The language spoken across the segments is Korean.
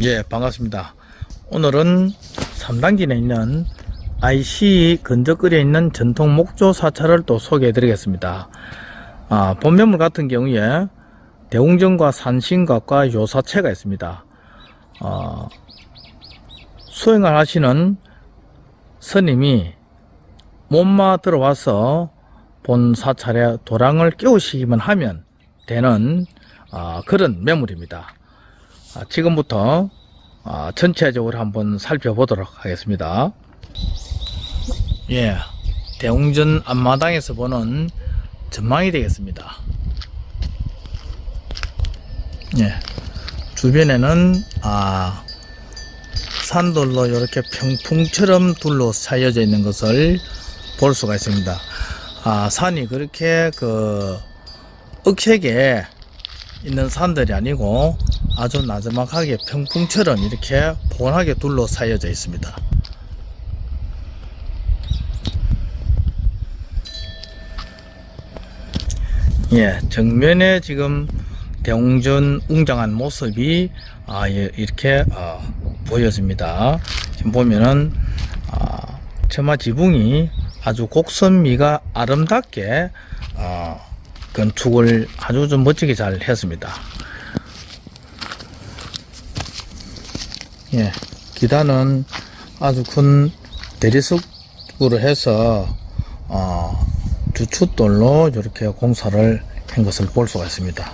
예, 반갑습니다. 오늘은 3단기에 있는 IC 건적거리에 있는 전통 목조 사찰을 또 소개해 드리겠습니다. 아, 본면물 같은 경우에 대웅전과 산신각과 요사체가 있습니다. 어, 수행을 하시는 스님이 몸마 들어와서 본 사찰에 도랑을 끼우시기만 하면 되는 아, 그런 매물입니다. 아, 지금부터 아, 전체적으로 한번 살펴보도록 하겠습니다. 예, 대웅전 앞마당에서 보는 전망이 되겠습니다. 예, 주변에는 아, 산돌로 이렇게 평풍처럼 둘러싸여져 있는 것을 볼 수가 있습니다. 아, 산이 그렇게 그 억색에 있는 산들이 아니고 아주 나지막하게 평풍처럼 이렇게 포근하게 둘러싸여져 있습니다. 예, 정면에 지금 대웅전 웅장한 모습이 아, 예, 이렇게 어, 보여집니다. 지금 보면은 아, 처마 지붕이 아주 곡선미가 아름답게 어, 건축을 아주 좀 멋지게 잘 했습니다. 예, 기단은 아주 큰 대리석으로 해서 어, 주춧돌로 이렇게 공사를 한 것을 볼 수가 있습니다.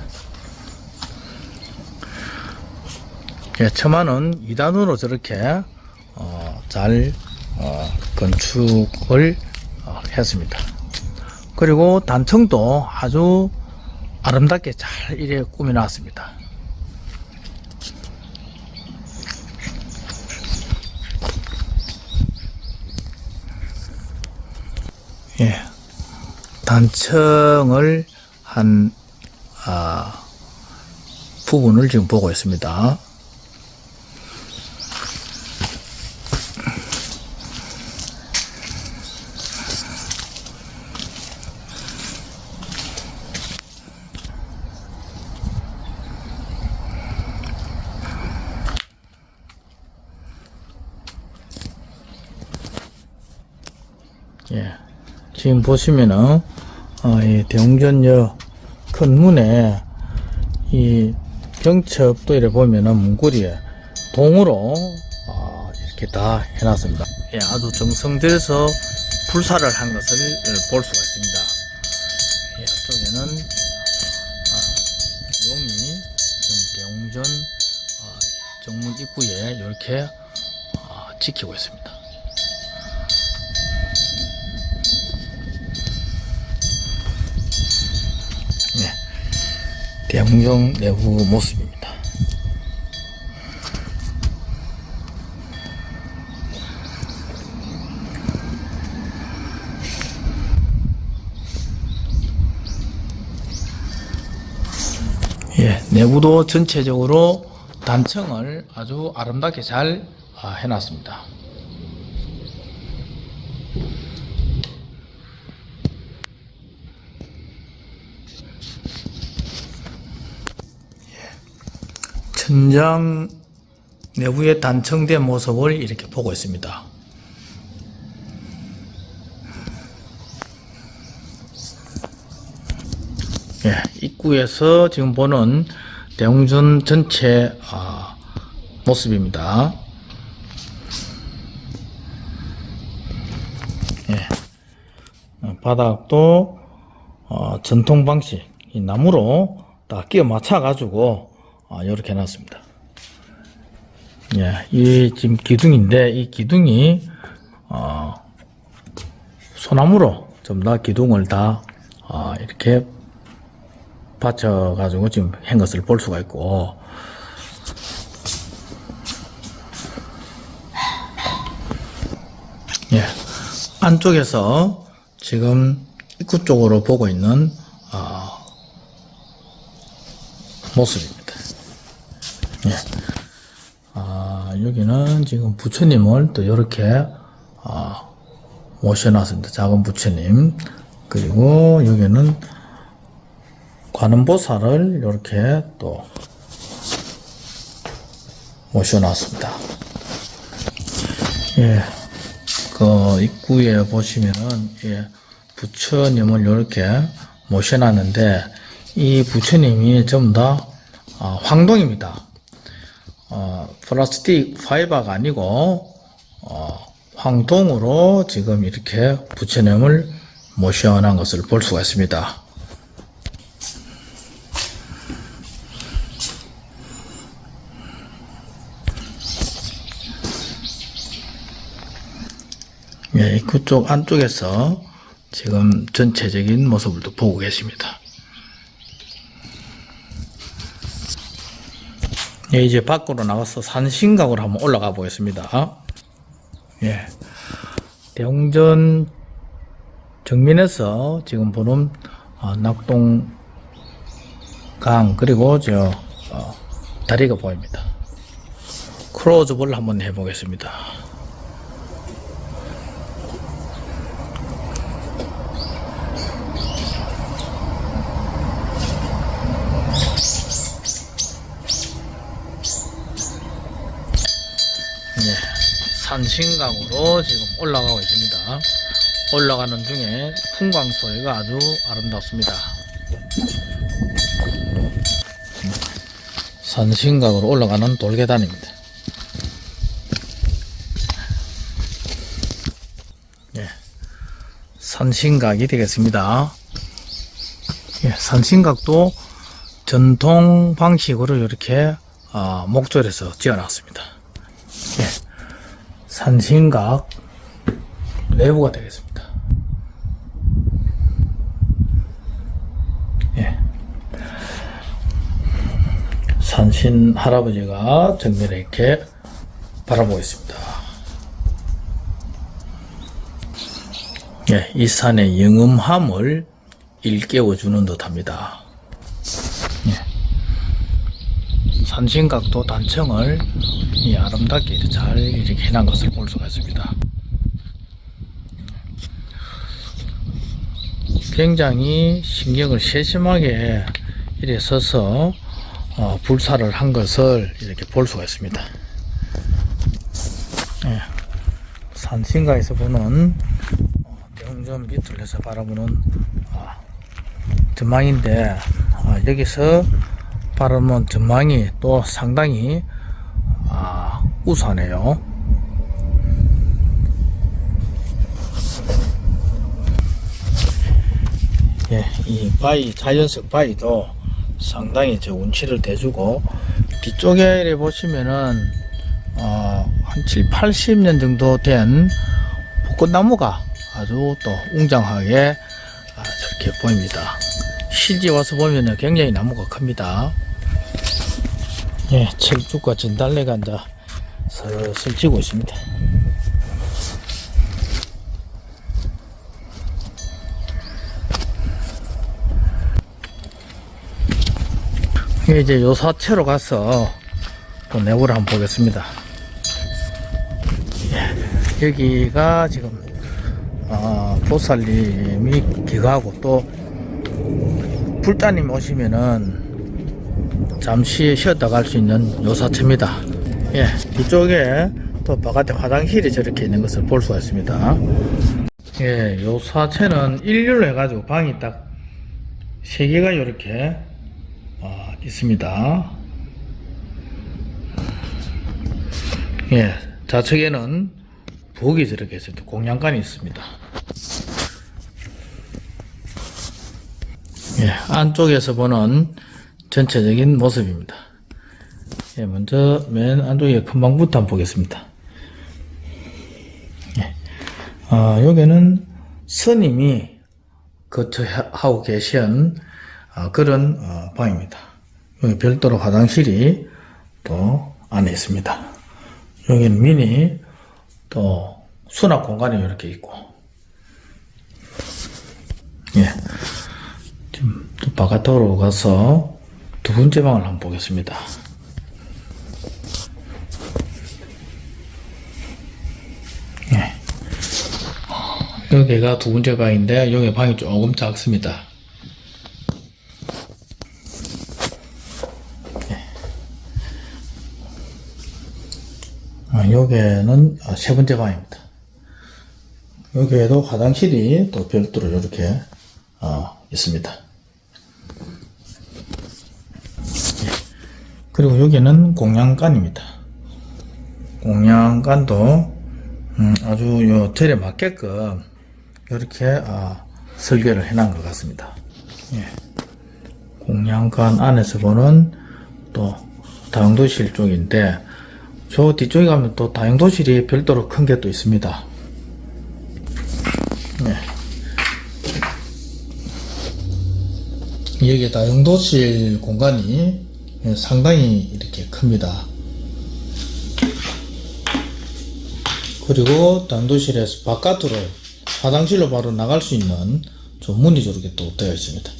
예, 처마는 2단으로 저렇게 어, 잘 어, 건축을 어, 했습니다. 그리고 단청도 아주 아름답게 잘 이래 꾸며놨습니다. 예, 단청을 한 아, 부분을 지금 보고 있습니다. 예. 지금 보시면은, 어, 이 대웅전역 큰 문에 이 병첩도 이래 보면은 문고리에 동으로 어, 이렇게 다 해놨습니다. 예, 아주 정성들여서 불사를 한 것을 볼 수가 있습니다. 예, 앞쪽에는 아, 용이 대웅전 어, 정문 입구에 이렇게 어, 지키고 있습니다. 네. 대웅정 내부 모습입니다. 예, 내부도 전체적으로 단청을 아주 아름답게 잘 아, 해놨습니다. 천장 내부의 단청된 모습을 이렇게 보고 있습니다. 예, 입구에서 지금 보는 대웅전 전체 아, 모습입니다. 예, 어, 바닥도 어, 전통 방식 이 나무로 다 끼워 맞춰 가지고 어, 이렇게 해놨습니다. 예, 이 지금 기둥인데 이 기둥이 어, 소나무로 다 기둥을 다 어, 이렇게 받쳐 가지고 지금 한 것을 볼 수가 있고 예, 안쪽에서 지금 입구 쪽으로 보고 있는 어, 모습입니다. 예. 아, 여기는 지금 부처님을 또 이렇게 아, 모셔놨습니다. 작은 부처님. 그리고 여기는 관음보살을 이렇게 또 모셔놨습니다. 예, 그 입구에 보시면은 예, 부처님을 이렇게 모셔놨는데 이 부처님이 전부 다 아, 황동입니다. 어, 플라스틱 파이버가 아니고 어, 황동으로 지금 이렇게 부처님을 모셔놓은 것을 볼 수가 있습니다. 예, 입구 쪽 안쪽에서 지금 전체적인 모습을 또 보고 계십니다. 예, 이제 밖으로 나가서 산신각으로 한번 올라가 보겠습니다. 예. 대웅전 정면에서 지금 보는 어, 낙동강 그리고 저 어, 다리가 보입니다. 크로즈볼 한번 해보겠습니다. 네, 산신강으로 지금 올라가고 있습니다. 올라가는 중에 풍광 소리가 아주 아름답습니다. 산신강으로 올라가는 돌계단입니다. 예, 산신각이 되겠습니다. 예, 산신각도 전통 방식으로 이렇게 어, 목조에서 지어놨습니다. 예, 산신각 내부가 되겠습니다. 예. 산신 할아버지가 정면에 이렇게 바라보고 있습니다. 예, 이 산의 영음함을 일깨워주는 듯합니다. 산신각도 단청을 이 아름답게 잘 이렇게 해놓은 것을 볼 수가 있습니다. 굉장히 신경을 세심하게 이래 서서 어, 불사를 한 것을 이렇게 볼 수가 있습니다. 예, 산신가에서 보는 어, 대웅전 밑을 해서 바라보는 어, 전망인데 어, 여기서 바라보는 전망이 또 상당히 아, 우수하네요. 예, 이 바위, 자연석 바위도 상당히 저 운치를 대주고, 뒤쪽에 보시면은, 어, 한 7, 80년 정도 된 벚꽃나무가 아주 또 웅장하게 아, 저렇게 보입니다. 실제 와서 보면은 굉장히 나무가 큽니다. 예, 철쭉과 진달래가 이제 슬슬 지고 있습니다. 이제 요 사체로 가서 또 내부를 한번 보겠습니다. 예, 여기가 지금 어, 보살님이 기가하고 또 불따님 오시면은 잠시 쉬었다 갈 수 있는 요사체입니다. 예, 뒤쪽에 또 바깥에 화장실이 저렇게 있는 것을 볼 수가 있습니다. 예, 요사체는 일률로 해가지고 방이 딱세 개가 이렇게 어, 있습니다. 예, 좌측에는 부엌이 저렇게 있습니다. 공양간이 있습니다. 예, 안쪽에서 보는 전체적인 모습입니다. 예, 먼저 맨 안쪽에 큰 방부터 한번 보겠습니다. 예, 아, 여기는 스님이 거처하고 계신 아, 그런 어, 방입니다. 여기 별도로 화장실이 또 안에 있습니다. 여기는 미니 또 수납 공간이 이렇게 있고 예. 지금 또 바깥으로 가서 두 번째 방을 한번 보겠습니다. 예. 여기가 두 번째 방인데 여기 방이 조금 작습니다. 아, 여기는 아, 세 번째 방입니다. 여기에도 화장실이 또 별도로 이렇게 어, 있습니다. 그리고 여기는 공양간입니다. 공양간도 음, 아주 요 틀에 맞게끔 이렇게 아, 설계를 해놓은 것 같습니다. 예. 공양간 안에서 보는 또 다용도실 쪽인데 저 뒤쪽에 가면 또 다용도실이 별도로 큰 게 또 있습니다. 네. 여기 다용도실 공간이 예, 상당히 이렇게 큽니다. 그리고 다용도실에서 바깥으로 화장실로 바로 나갈 수 있는 저 문이 저렇게 또 되어 있습니다.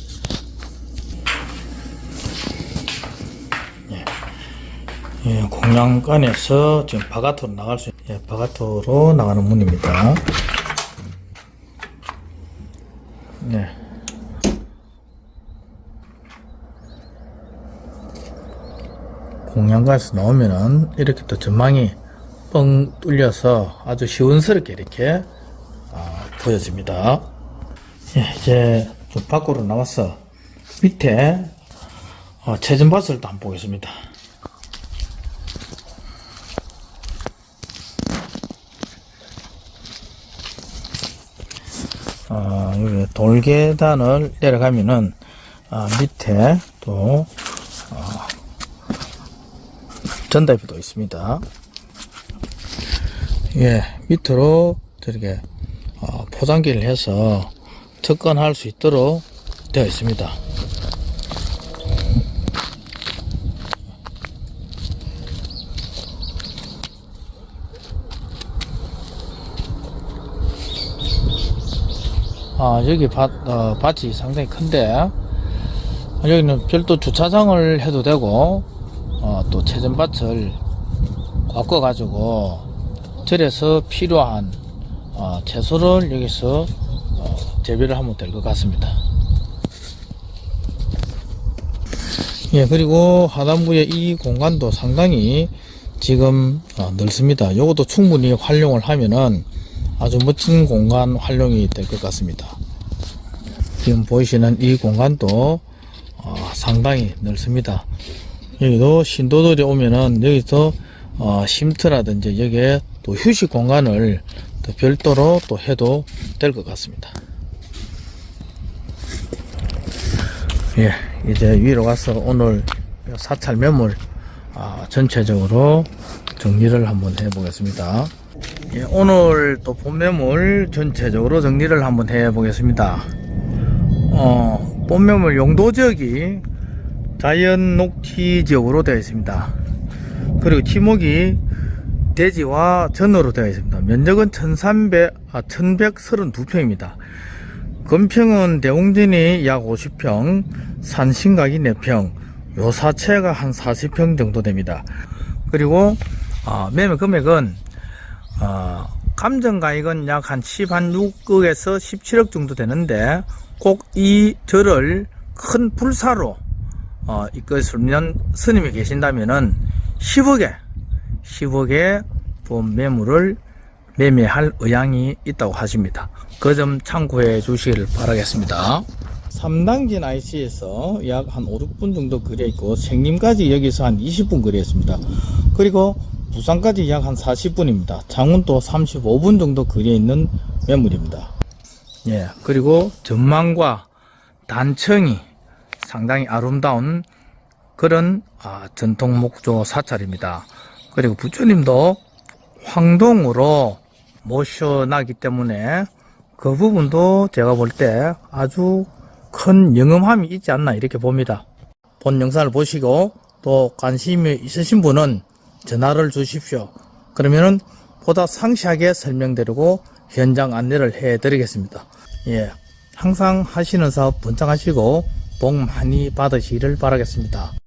예, 공양간에서 지금 바깥으로 나갈 수, 예, 바깥으로 나가는 문입니다. 네. 공양간에서 나오면은 이렇게 또 전망이 뻥 뚫려서 아주 시원스럽게 이렇게 아, 보여집니다. 예, 이제 좀 밖으로 나와서 밑에 어, 체전밭을 또 한번 보겠습니다. 어, 돌계단을 내려가면은 아, 밑에 또 어, 전답이도 있습니다. 예, 밑으로 저렇게 어, 포장기를 해서 접근할 수 있도록 되어 있습니다. 아, 여기 밭, 어, 밭이 상당히 큰데, 아, 여기는 별도 주차장을 해도 되고, 어, 또 채전밭을 바꿔 가지고, 절에서 필요한, 어, 채소를 여기서, 어, 재배를 하면 될 것 같습니다. 예, 그리고 하단부의 이 공간도 상당히 지금 어, 넓습니다. 요것도 충분히 활용을 하면은 아주 멋진 공간 활용이 될 것 같습니다. 지금 보이시는 이 공간도 어, 상당히 넓습니다. 여기도 신도들이 오면은 여기서 어, 쉼터라든지 여기에 또 휴식 공간을 또 별도로 또 해도 될 것 같습니다. 예, 이제 위로 가서 오늘 사찰 매물 아, 전체적으로 정리를 한번 해보겠습니다. 예, 오늘 또 본매물 전체적으로 정리를 한번 해보겠습니다. 어, 본매물 용도 지역이 자연 녹지 지역으로 되어 있습니다. 그리고 지목이 대지와 전으로 되어 있습니다. 면적은 1300, 아, 1132평입니다. 건평은 대웅전이 약 50평, 산신각이 4평, 요사체가 한 40평 정도 됩니다. 그리고 아, 매매 금액은 어, 감정가액은 약 한 10, 한 6억에서 17억 정도 되는데 꼭 이 절을 큰 불사로 어, 이끌면 스님이 계신다면은 10억에 10억에 본 매물을 매매할 의향이 있다고 하십니다. 그 점 참고해 주시길 바라겠습니다. 3단계 IC에서 약 한 5, 6분 정도 거리에 있고 생림까지 여기서 한 20분 거리에 있습니다. 그리고 부산까지 약 한 40분입니다. 장운도 35분 정도 거리에 있는 매물입니다. 예, 그리고 전망과 단청이 상당히 아름다운 그런 아, 전통 목조 사찰입니다. 그리고 부처님도 황동으로 모셔나기 때문에 그 부분도 제가 볼 때 아주 큰 영험함이 있지 않나 이렇게 봅니다. 본 영상을 보시고 또 관심이 있으신 분은 전화를 주십시오. 그러면은 보다 상세하게 설명드리고 현장 안내를 해 드리겠습니다. 예. 항상 하시는 사업 번창하시고 복 많이 받으시기를 바라겠습니다.